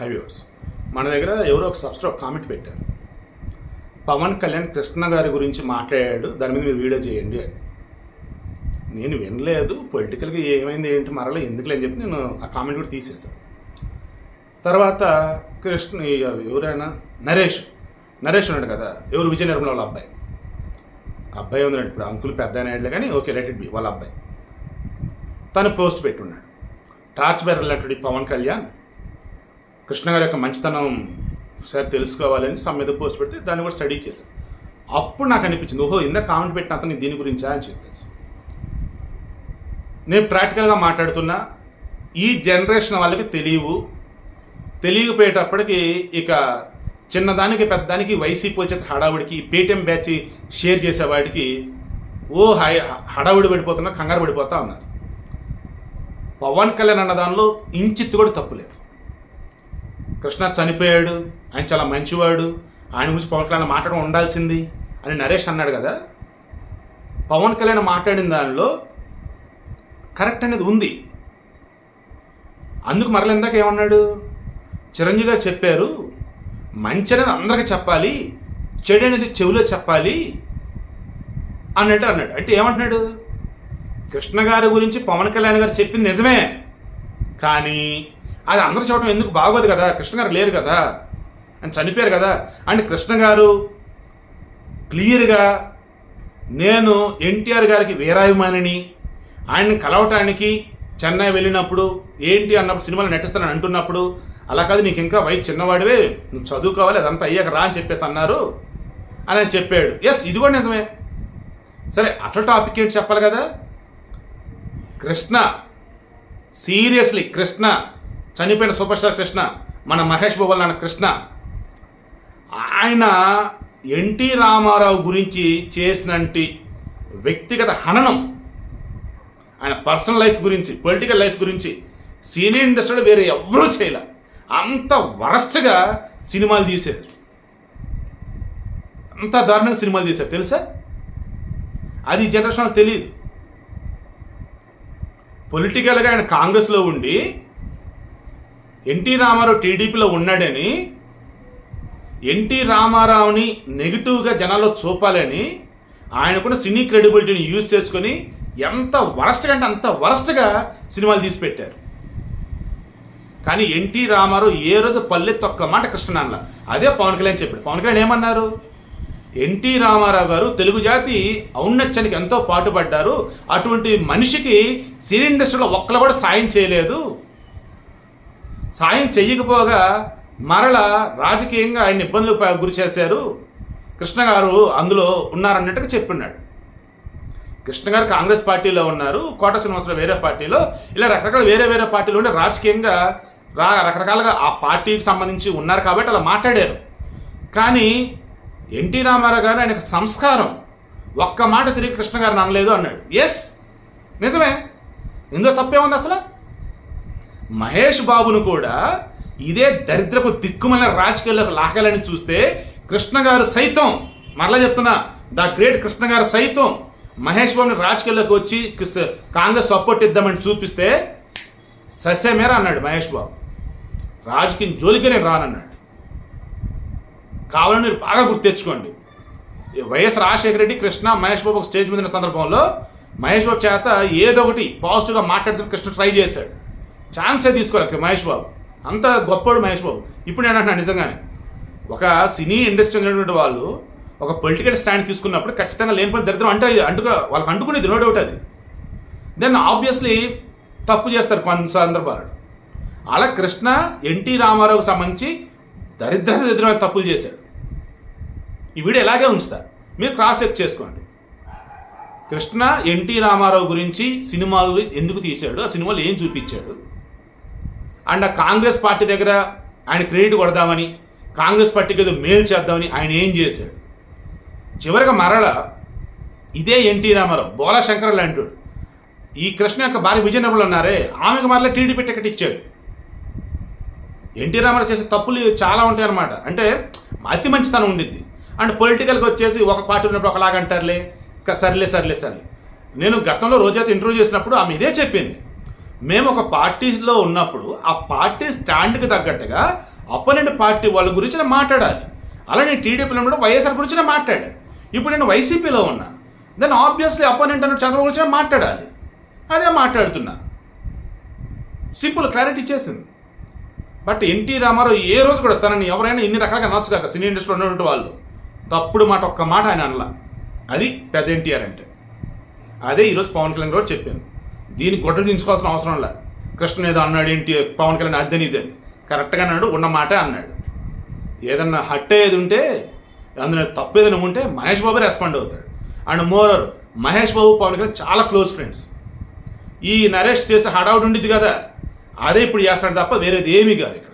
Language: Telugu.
హైవ్యూర్స్ మన దగ్గర ఎవరో ఒక సబ్స్క్రైబ్ కామెంట్ పెట్టారు. పవన్ కళ్యాణ్ కృష్ణ గారి గురించి మాట్లాడాడు దాని మీద మీరు వీడియో చేయండి అని. నేను వినలేదు పొలిటికల్గా ఏమైంది ఏంటి మరలా ఎందుకులే అని చెప్పి నేను ఆ కామెంట్ కూడా తీసేశాను తర్వాత కృష్ణ ఎవరైనా నరేష్ నరేష్ ఉన్నాడు కదా ఎవరు విజయ నిర్మల వాళ్ళ అబ్బాయి. అబ్బాయి ఉందండి ఇప్పుడు అంకుల్ పెద్ద అనేట్లే కానీ ఓకే లెట్ బి వాళ్ళ అబ్బాయి. తను పోస్ట్ పెట్టున్నాడు. టార్చ్ బెరల్ లాంటి పవన్ కళ్యాణ్ కృష్ణ గారి యొక్క మంచితనం ఒకసారి తెలుసుకోవాలని సమ్ మీద పోస్ట్ పెడితే దాన్ని కూడా స్టడీ చేశాను అప్పుడు నాకు అనిపించింది ఓహో ఇందాక కామెంట్ పెట్టిన అతను దీని గురించా అని చెప్పేసి. నేను ప్రాక్టికల్గా మాట్లాడుతున్నా ఈ జనరేషన్ వాళ్ళకి తెలియవు. తెలియకపోయేటప్పటికి ఇక చిన్నదానికి పెద్దదానికి వైసీపీ వచ్చేసి హడావుడికి పేటిఎం బ్యాచ్ షేర్ చేసేవాడికి ఓ హై హడావుడి పడిపోతున్నా కంగారు పడిపోతా ఉన్నారు. పవన్ కళ్యాణ్ అన్న దానిలో ఇంచిత్తు కూడా తప్పులేదు కృష్ణ చనిపోయాడు. ఆయన చాలా మంచివాడు. ఆయన గురించి పవన్ కళ్యాణ్ మాట్లాడడం ఉండాల్సింది అని నరేష్ అన్నాడు కదా. పవన్ కళ్యాణ్ మాట్లాడిన దానిలో కరెక్ట్ అనేది ఉంది. అందుకు మరల ఇందాక ఏమన్నాడు? చిరంజీవి గారు చెప్పారు మంచి అనేది అందరికీ చెప్పాలి చెడు అనేది చెవిలో చెప్పాలి అన్నట్టు అన్నాడు. అంటే ఏమంటున్నాడు? కృష్ణ గారి గురించి పవన్ కళ్యాణ్ గారు చెప్పింది నిజమే. కానీ అది అందరూ చూడటం ఎందుకు బాగోదు కదా? కృష్ణ గారు లేరు కదా? అని చనిపోయారు కదా? అండ్ కృష్ణ గారు క్లియర్గా నేను ఎన్టీఆర్ గారికి వీరాభిమానిని ఆయన్ని కలవటానికి చెన్నై వెళ్ళినప్పుడు ఏంటి అన్నప్పుడు సినిమాలు నటిస్తానని అంటున్నప్పుడు అలా కాదు నీకు ఇంకా వయసు చిన్నవాడివే నువ్వు చదువుకోవాలి అదంతా అయ్యాక రా అని చెప్పేసి అన్నారు. అని చెప్పాడు. ఎస్ ఇది కూడా నిజమే. సరే అసలు టాపిక్ ఏంటి చెప్పాలి కదా? కృష్ణ సీరియస్లీ కృష్ణ చనిపోయిన సూపర్ స్టార్ కృష్ణ మన మహేష్ బాబు నాన్న కృష్ణ. ఆయన ఎన్టీ రామారావు గురించి చేసినట్టి వ్యక్తిగత హననం ఆయన పర్సనల్ లైఫ్ గురించి పొలిటికల్ లైఫ్ గురించి సినీ ఇండస్ట్రీలో వేరే ఎవరూ చేయలే. అంత వరస్ట్గా సినిమాలు తీశారు. అంత దారుణంగా సినిమాలు తీశారు. తెలుసా? అది జనరేషన్ వాళ్ళకి తెలియదు. పొలిటికల్గా ఆయన కాంగ్రెస్లో ఉండి ఎన్టీ రామారావు టీడీపీలో ఉన్నాడని ఎన్టీ రామారావుని నెగిటివ్గా జనాల్లో చూపాలని ఆయనకున్న సినీ క్రెడిబిలిటీని యూజ్ చేసుకొని ఎంత వరస్ట్గా అంటే అంత వరస్ట్గా సినిమాలు తీసి పెట్టారు. కానీ ఎన్టీ రామారావు ఏ రోజు పల్లె తొక్క మాట కృష్ణనాన్నల అదే పవన్ కళ్యాణ్ చెప్పాడు. పవన్ కళ్యాణ్ ఏమన్నారు? ఎన్టీ రామారావు గారు తెలుగు జాతి ఔన్నత్యానికి ఎంతో పాటుపడ్డారు. అటువంటి మనిషికి సినీ ఇండస్ట్రీలో ఒక్కరు కూడా సాయం చేయలేదు. సాయం చెయ్యకపోగా మరల రాజకీయంగా ఆయన ఇబ్బందులకు గురి చేశారు. కృష్ణ గారు అందులో ఉన్నారన్నట్టుగా చెప్పున్నాడు. కృష్ణ గారు కాంగ్రెస్ పార్టీలో ఉన్నారు కోట శ్రీనివాసరావు వేరే పార్టీలో ఇలా రకరకాల వేరే వేరే పార్టీలు ఉండే రాజకీయంగా రా రకరకాలుగా ఆ పార్టీకి సంబంధించి ఉన్నారు కాబట్టి అలా మాట్లాడారు. కానీ ఎన్టీ రామారావు గారు ఆయనకు సంస్కారం ఒక్క మాట తిరిగి కృష్ణ గారిని అనలేదు అన్నాడు. ఎస్ నిజమే. ఇందులో తప్పేముంది అసలు? మహేష్ బాబును కూడా ఇదే దరిద్రపు దిక్కుమైన రాజకీయాల్లోకి లాగాలని చూస్తే కృష్ణ గారు సైతం మరలా చెప్తున్నా ద గ్రేట్ కృష్ణ గారు సైతం మహేష్ బాబుని రాజకీయాల్లోకి వచ్చి కాంగ్రెస్ సపోర్ట్ ఇద్దామని చూపిస్తే సస్యమేర అన్నాడు మహేష్ బాబు. రాజకీయం జోలికి నేను రానన్నాడు. కావాలని మీరు బాగా గుర్తు తెచ్చుకోండి. వైఎస్ రాజశేఖర రెడ్డి కృష్ణ మహేష్ బాబు ఒక స్టేజ్ మీద సందర్భంలో మహేష్ బాబు చేత ఏదో ఒకటి పాజిటివ్గా మాట్లాడుతున్న కృష్ణ ట్రై చేశాడు. ఛాన్సే తీసుకోవాలి మహేష్ బాబు. అంత గొప్పవాడు మహేష్ బాబు. ఇప్పుడు నేను అంటున్నాను నిజంగానే. ఒక సినీ ఇండస్ట్రీ ఉన్నటువంటి వాళ్ళు ఒక పొలిటికల్ స్టాండ్ తీసుకున్నప్పుడు ఖచ్చితంగా లేనిపోయిన దరిద్రం అంటే అంటుకో వాళ్ళకి అంటుకునేది నో డౌట్ అది. దెన్ ఆబ్వియస్లీ తప్పు చేస్తారు కొన్ని సందర్భాలు అలా కృష్ణ ఎన్టీ రామారావుకు సంబంధించి దరిద్ర దరిద్రమైన తప్పులు చేశాడు. ఈ వీడియో ఎలాగే ఉంచుతారు మీరు క్రాస్ చెక్ చేసుకోండి. కృష్ణ ఎన్టీ రామారావు గురించి సినిమాలు ఎందుకు తీశాడు? ఆ సినిమాలు ఏం చూపించాడు? అండ్ ఆ కాంగ్రెస్ పార్టీ దగ్గర ఆయన క్రెడిట్ కొడదామని కాంగ్రెస్ పార్టీకి ఏదో మేలు చేద్దామని ఆయన ఏం చేశాడు? చివరిగా మరల ఇదే ఎన్టీ రామారావు బోలా శంకర్ లాంటివాడు ఈ కృష్ణ యొక్క భార్య విజయ ఉన్నారే ఆమెకు మరలా టీడీపీ టికెట్ ఇచ్చాడు. ఎన్టీ రామారావు చేసే తప్పులు చాలా ఉంటాయి అన్నమాట అంటే అతి మంచితనం ఉండిద్ది. అండ్ పొలిటికల్కి వచ్చేసి ఒక పార్టీ ఉన్నప్పుడు ఒకలాగంటారులే సర్లే సర్లే సర్లే. నేను గతంలో రోజైతే ఇంటర్వ్యూ చేసినప్పుడు ఆమె ఇదే చెప్పింది. మేము ఒక పార్టీస్లో ఉన్నప్పుడు ఆ పార్టీ స్టాండ్కి తగ్గట్టుగా అపోనెంట్ పార్టీ వాళ్ళ గురించి మాట్లాడాలి. అలానే టీడీపీలో ఉన్నప్పుడు వైఎస్ఆర్ గురించి నేను మాట్లాడాను ఇప్పుడు నేను వైసీపీలో ఉన్నా. దెన్ ఆబ్వియస్లీ అపోనెంట్ అన్న చంద్రబాబు గురించి మాట్లాడాలి. అదే మాట్లాడుతున్నా. సింపుల్ క్లారిటీ ఇచ్చేసింది. బట్ ఎన్టీ రామారావు ఏ రోజు కూడా తనని ఎవరైనా ఇన్ని రకాలుగా నచ్చు కాక సినీ ఇండస్ట్రీలో ఉన్నటువంటి వాళ్ళు తప్పుడు మాట ఒక్క మాట ఆయన అనలా. అది పెద్ద ఎన్టీఆర్ అంటే. అదే ఈరోజు పవన్ కళ్యాణ్ గారు చెప్పాను దీన్ని గొడ్డలు దించుకోవాల్సిన అవసరం లేదు. కృష్ణ ఏదో అన్నాడు ఏంటి? పవన్ కళ్యాణ్ అద్దెని ఇదని కరెక్ట్గా అన్నాడు ఉన్న మాటే అన్నాడు. ఏదన్నా హట్ ఏది ఉంటే అందులో తప్పు ఏదైనా ఉంటే మహేష్ బాబు రెస్పాండ్ అవుతాడు. అండ్ మోరర్ మహేష్ బాబు పవన్ కళ్యాణ్ చాలా క్లోజ్ ఫ్రెండ్స్ ఈ నరేష్ చేసే హడావుడు ఉండిద్ది కదా. అదే ఇప్పుడు చేస్తాడు తప్ప వేరేది ఏమీ కాదు ఇక